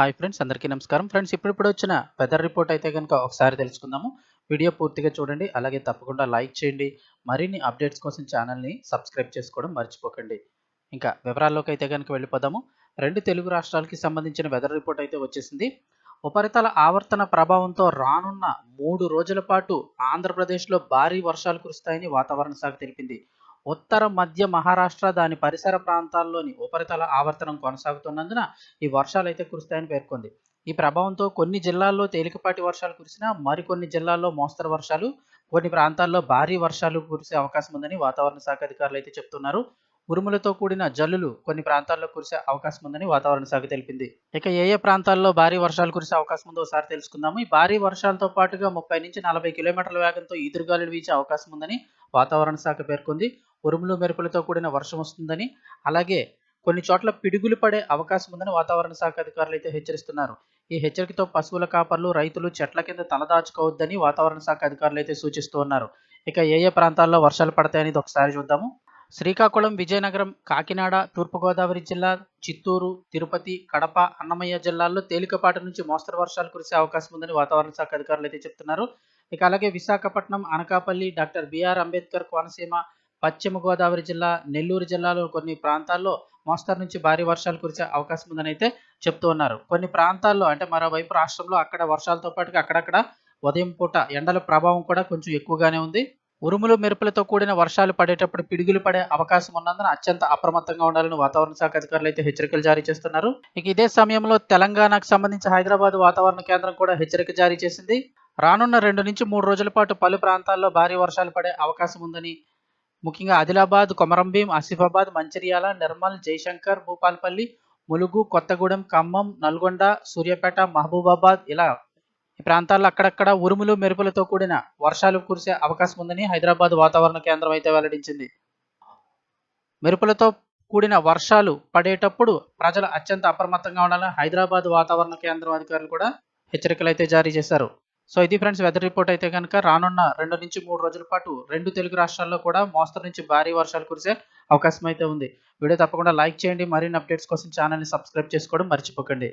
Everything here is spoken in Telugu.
హాయ్ ఫ్రెండ్స్ అందరికీ నమస్కారం. ఫ్రెండ్స్ ఇప్పుడిప్పుడు వచ్చిన వెదర్ రిపోర్ట్ అయితే కనుక ఒకసారి తెలుసుకుందాము. వీడియో పూర్తిగా చూడండి అలాగే తప్పకుండా లైక్ చేయండి. మరిన్ని అప్డేట్స్ కోసం ఛానల్ని సబ్స్క్రైబ్ చేసుకోవడం మర్చిపోకండి. ఇంకా వివరాల్లోకి అయితే కనుక వెళ్ళిపోదాము. రెండు తెలుగు రాష్ట్రాలకి సంబంధించిన వెదర్ రిపోర్ట్ అయితే వచ్చేసింది. ఉపరితల ఆవర్తన ప్రభావంతో రానున్న మూడు రోజుల పాటు ఆంధ్రప్రదేశ్లో భారీ వర్షాలు కురుస్తాయని వాతావరణ శాఖ తెలిపింది. ఉత్తర మధ్య మహారాష్ట్ర దాని పరిసర ప్రాంతాల్లోని ఉపరితల ఆవర్తనం కొనసాగుతున్నందున ఈ వర్షాలు అయితే కురుస్తాయని పేర్కొంది. ఈ ప్రభావంతో కొన్ని జిల్లాల్లో తేలికపాటి వర్షాలు కురిసినా మరికొన్ని జిల్లాల్లో మోస్తరు వర్షాలు కొన్ని ప్రాంతాల్లో భారీ వర్షాలు కురిసే అవకాశం ఉందని వాతావరణ శాఖ అధికారులు అయితే చెప్తున్నారు. ఉరుములతో కూడిన జల్లులు కొన్ని ప్రాంతాల్లో కురిసే అవకాశం ఉందని వాతావరణ శాఖ తెలిపింది. ఇక ఏ ఏ ప్రాంతాల్లో భారీ వర్షాలు కురిసే అవకాశం ఉందో ఒకసారి తెలుసుకుందాము. ఈ భారీ వర్షాలతో పాటుగా ముప్పై నుంచి నలభై కిలోమీటర్ల వేగంతో ఈదురుగాలులు వీచే అవకాశం ఉందని వాతావరణ శాఖ పేర్కొంది. ఉరుములు మెరుపులతో కూడిన వర్షం వస్తుందని అలాగే కొన్ని చోట్ల పిడుగులు పడే అవకాశం ఉందని వాతావరణ శాఖ అధికారులు అయితే హెచ్చరిస్తున్నారు. ఈ హెచ్చరికతో పశువుల కాపర్లు రైతులు చెట్ల కింద తలదాచుకోవద్దని వాతావరణ శాఖ అధికారులు అయితే సూచిస్తూ ఉన్నారు. ఇక ఏ ఏ ప్రాంతాల్లో వర్షాలు పడతాయనేది ఒకసారి చూద్దాము. శ్రీకాకుళం విజయనగరం కాకినాడ తూర్పుగోదావరి జిల్లా చిత్తూరు తిరుపతి కడప అన్నమయ్య జిల్లాల్లో తేలికపాటి నుంచి మోస్తరు వర్షాలు కురిసే అవకాశం ఉందని వాతావరణ శాఖ అధికారులు అయితే చెప్తున్నారు. ఇక అలాగే విశాఖపట్నం అనకాపల్లి డాక్టర్ బిఆర్ అంబేద్కర్ కోనసీమ పశ్చిమ గోదావరి జిల్లా నెల్లూరు జిల్లాలో కొన్ని ప్రాంతాల్లో మోస్తరు నుంచి భారీ వర్షాలు కురిసే అవకాశం ఉందని అయితే చెప్తూ ఉన్నారు. కొన్ని ప్రాంతాల్లో అంటే మరోవైపు రాష్ట్రంలో అక్కడ వర్షాలతో పాటుగా అక్కడక్కడ ఉదయం పూట ఎండల ప్రభావం కూడా కొంచెం ఎక్కువగానే ఉంది. ఉరుములు మెరుపులతో కూడిన వర్షాలు పడేటప్పుడు పిడుగులు పడే అవకాశం ఉన్నందున అత్యంత అప్రమత్తంగా ఉండాలని వాతావరణ శాఖ అధికారులు అయితే హెచ్చరికలు జారీ చేస్తున్నారు. ఇక ఇదే సమయంలో తెలంగాణకు సంబంధించి హైదరాబాద్ వాతావరణ కేంద్రం కూడా హెచ్చరిక జారీ చేసింది. రానున్న రెండు నుంచి మూడు రోజుల పాటు పలు ప్రాంతాల్లో భారీ వర్షాలు పడే అవకాశం ఉందని ముఖ్యంగా ఆదిలాబాద్ కొమరంభీం ఆసిఫాబాద్ మంచిర్యాల నిర్మల్ జయశంకర్ భూపాల్పల్లి ములుగు కొత్తగూడెం ఖమ్మం నల్గొండ సూర్యాపేట మహబూబాబాద్ ఇలా ఈ ప్రాంతాల్లో అక్కడక్కడ ఉరుములు మెరుపులతో కూడిన వర్షాలు కురిసే అవకాశం ఉందని హైదరాబాద్ వాతావరణ కేంద్రం అయితే వెల్లడించింది. మెరుపులతో కూడిన వర్షాలు పడేటప్పుడు ప్రజలు అత్యంత అప్రమత్తంగా ఉండాలని హైదరాబాద్ వాతావరణ కేంద్రం అధికారులు కూడా హెచ్చరికలు అయితే జారీ చేశారు. సో ఇది ఫ్రెండ్స్ వెదర్ రిపోర్ట్ అయితే కనుక రానున్న రెండు నుంచి మూడు రోజుల పాటు రెండు తెలుగు రాష్ట్రాల్లో కూడా మోస్తరు నుంచి భారీ వర్షాలు కురిసే అవకాశం అయితే ఉంది. వీడియో తప్పకుండా లైక్ చేయండి. మరిన్ని అప్డేట్స్ కోసం ఛానల్ని సబ్స్క్రైబ్ చేసుకోవడం మర్చిపోకండి.